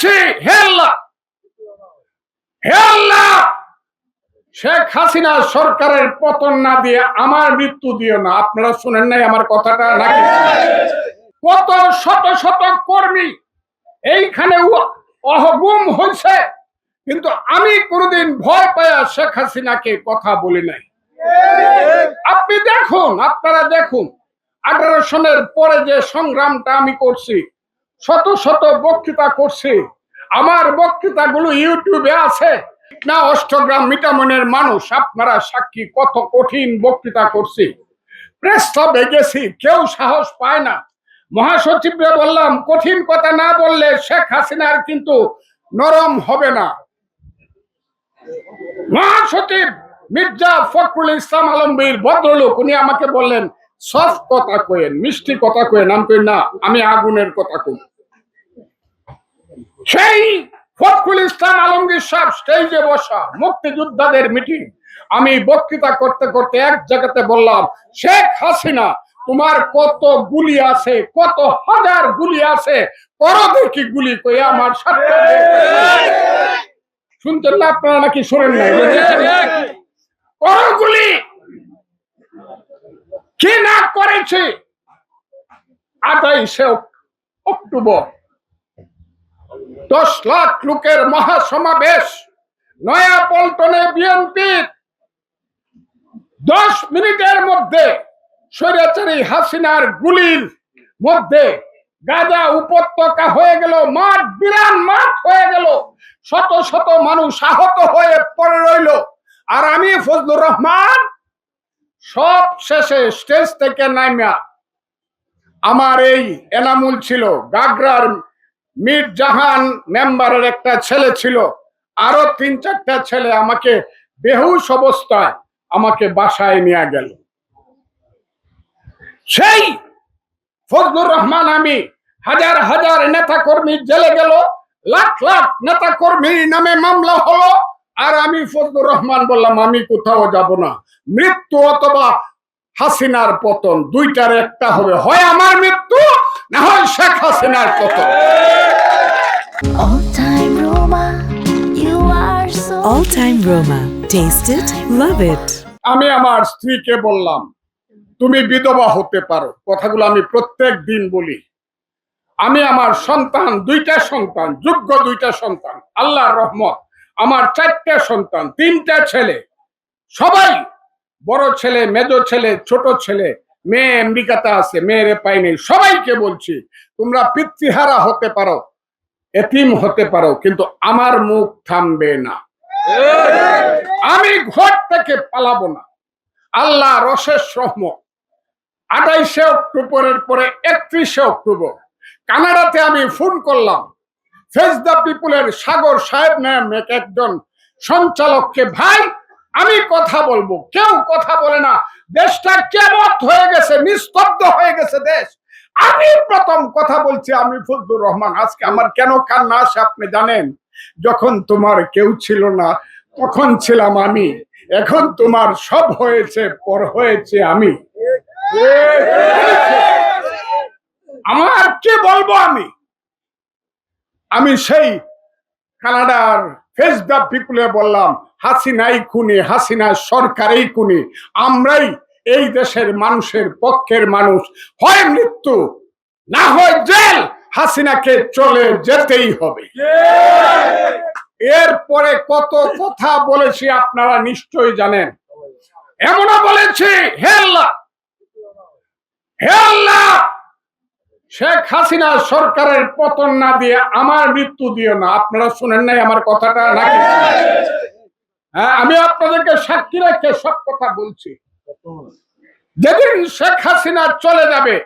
বলেছি, হে আল্লাহ। হে আল্লাহ, শেখ হাসিনা সরকারের পতন না দিয়ে আমার মৃত্যু দিও না। আপনারা শুনেন নাই আমার কথাটা নাকি? কত শত শত কর্মী এইখানে অহগুম হয়েছে কিন্তু আমি কোনোদিন ভয় পায়া শেখ হাসিনাকে কথা বলি নাই। আপনি দেখুন, আপনারা দেখুন আঠারো সনের পরে যে সংগ্রামটা আমি করছি শত শত বক্তৃতা করছি। আমার বক্তৃতাগুলো ইউটিউবে আছে। না অষ্টগ্রাম মিটামনের মানুষ, আপনারা সাক্ষী, কত কঠিন বক্তৃতা করছি। প্রেস ক্লাবে গেছি, কেউ সাহস পায় না। মহাসচিবরে বললাম, কঠিন কথা না বললে শেখ হাসিনার কিন্তু নরম হবে না। মহাসচিব মির্জা ফখরুল ইসলাম আলমগীর, ভদ্রলোক, উনি আমাকে বললেন, সফট কথা কয়েন মিষ্টি কথা কয়েন আমি না, আমি আগুনের কথা কই। সেই ফখরুল ইসলাম আলমগীর সাহেব স্টেজে বসা মুক্তিযোদ্ধাদের মিটিং আমি বক্তৃতা করতে করতে এক জায়গাতে বললাম, শেখ হাসিনা, তোমার কত গুলি আছে, কত হাজার গুলি আছে করো দেখি গুলি কই আমার সাথে শুনছেন না আপনারা নাকি শোনেন নাই করো গুলি! কি না করেছে? আঠাইশে অক্টোবর দশ লাখ লোকের মহাসমাবেশ, নয়া পল্টনে বিএনপির দশ মিনিটের মধ্যে স্বৈরাচারী হাসিনার গুলির মধ্যে গাজা উপত্যকা হয়ে গেল, মাঠ বিরান মাঠ হয়ে গেল। শত শত মানুষ আহত হয়ে পড়ে রইল। আর আমি ফজলুর রহমান, সব শেষে স্টেজ থেকে নাইমা আমার এই এনামুল ছিল গাগরার মীর জাহান মেম্বারের একটা ছেলে ছিল। আরও তিন চারটা ছেলে আমাকে বেহুশ অবস্থায় আমাকে বাসায় নিয়ে গেল। সেই ফজলুর রহমান আমি হাজার হাজার নেতা কর্মী জেলে গেল, লাখ লাখ নেতা কর্মী নামে মামলা হলো। আর আমি ফজলুর রহমান বললাম, আমি কোথাও যাব না। মৃত্যু অথবা হাসিনার পতন, দুইটার একটা হবে। হয় আমার মৃত্যু না হয় শেখ হাসিনার পতন। All time Roma, you are so All time Roma. Taste it, love it. আমি আমার স্ত্রীকে বললাম তুমি বিধবা হতে পারো। কথাগুলো আমি প্রত্যেক দিন বলি। আমি আমার সন্তান দুইটা সন্তান যোগ্য দুইটা সন্তান আল্লাহর রহমত। আমার চারটা সন্তান তিনটা ছেলে। সবাই বড় ছেলে মেজ ছেলে ছোট ছেলে। মেয়ে আমেরিকাতে আছে, মেয়েরে পাইনি সবাইকে বলছি, তোমরা পিতৃহারা হতে পারো, এতিম হতে পারো, কিন্তু আমার মুখ থামবে না। আমি ঘর থেকে পালাবো না। আল্লাহ রসের রহমত আঠাইশে অক্টোবরের পরে একত্রিশে অক্টোবর, কানাডাতে আমি ফোন করলাম। ফেস দ্য পিপুলের সাগর সাহেব নামে একজন সঞ্চালককে, ভাই, আমি কথা বলব। কেউ কথা বলে না। দেশটা কেমত হয়ে গেছে, নিস্তব্ধ হয়ে গেছে দেশ। আমি প্রথম কথা বলছি, আমি ফজলুর রহমান, আজকে আমার কেন কান্না আসে আপনি জানেন? যখন তোমার কেউ ছিল না, তখন ছিলাম আমি। এখন তোমার সব হয়েছে, পর হয়েছে আমি। আমার কে বলব আমি? আমি সেই কানাডার ফেস দ্য পিপুলে বললাম, হাসিনাই খুনি হাসিনা সরকারই খুনি। আমরাই এই দেশের মানুষের পক্ষের মানুষ। হয় মৃত্যু, না হয় জেল, হাসিনাকে চলে যেতেই হবে। এরপরে কত কথা বলেছি আপনারা নিশ্চয়ই জানেন। এমনও বলেছি, হেল্লা আল্লাহ হে আল্লাহ শেখ হাসিনা সরকারের পতন না দিয়ে আমার মৃত্যু দিও না। আপনারা শুনেন নাই আমার কথাটা নাকি? হ্যাঁ আমি আপনাদেরকে সাক্ষী রেখে সব কথা বলছি। যেদিন শেখ হাসিনা চলে যাবে,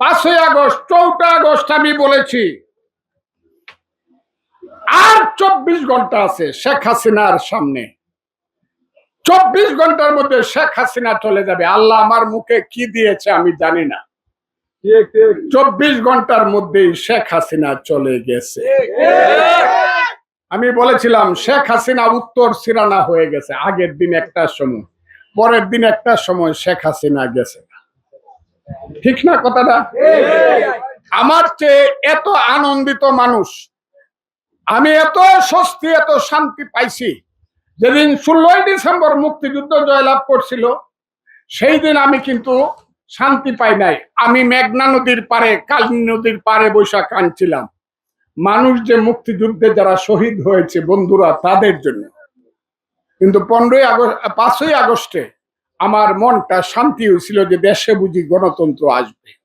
পাঁচই আগস্ট, চৌঠা আগস্ট আমি বলেছি, আর চব্বিশ ঘণ্টা আছে শেখ হাসিনার সামনে। চব্বিশ ঘণ্টার মধ্যে শেখ হাসিনা চলে যাবে। আল্লাহ আমার মুখে কি দিয়েছে আমি জানি না। চব্বিশ ঘণ্টার মধ্যেই শেখ হাসিনা চলে গেছে। আমি বলেছিলাম শেখ হাসিনা উত্তর সিরানা হয়ে গেছে আগের দিন একটা সময়। পরের দিন একটা সময় শেখ হাসিনা গেছে। ঠিক না কথাটা? আমার চেয়ে এত আনন্দিত মানুষ আমি এত স্বস্তি এত শান্তি পাইছি যেদিন ষোলোই ডিসেম্বর মুক্তিযুদ্ধ জয়লাভ করছিল সেই দিন আমি কিন্তু শান্তি পাই নাই। আমি মেঘনা নদীর পারে কালী নদীর পারে বৈশাখ কাঁদছিলাম মানুষ যে মুক্তিযুদ্ধে যারা শহীদ হয়েছে বন্ধুরা তাদের জন্য। কিন্তু পনেরোই আগস্ট, পাঁচই আগস্টে আমার মনটা শান্তি হয়েছিল যে দেশে বুঝি গণতন্ত্র আসবে।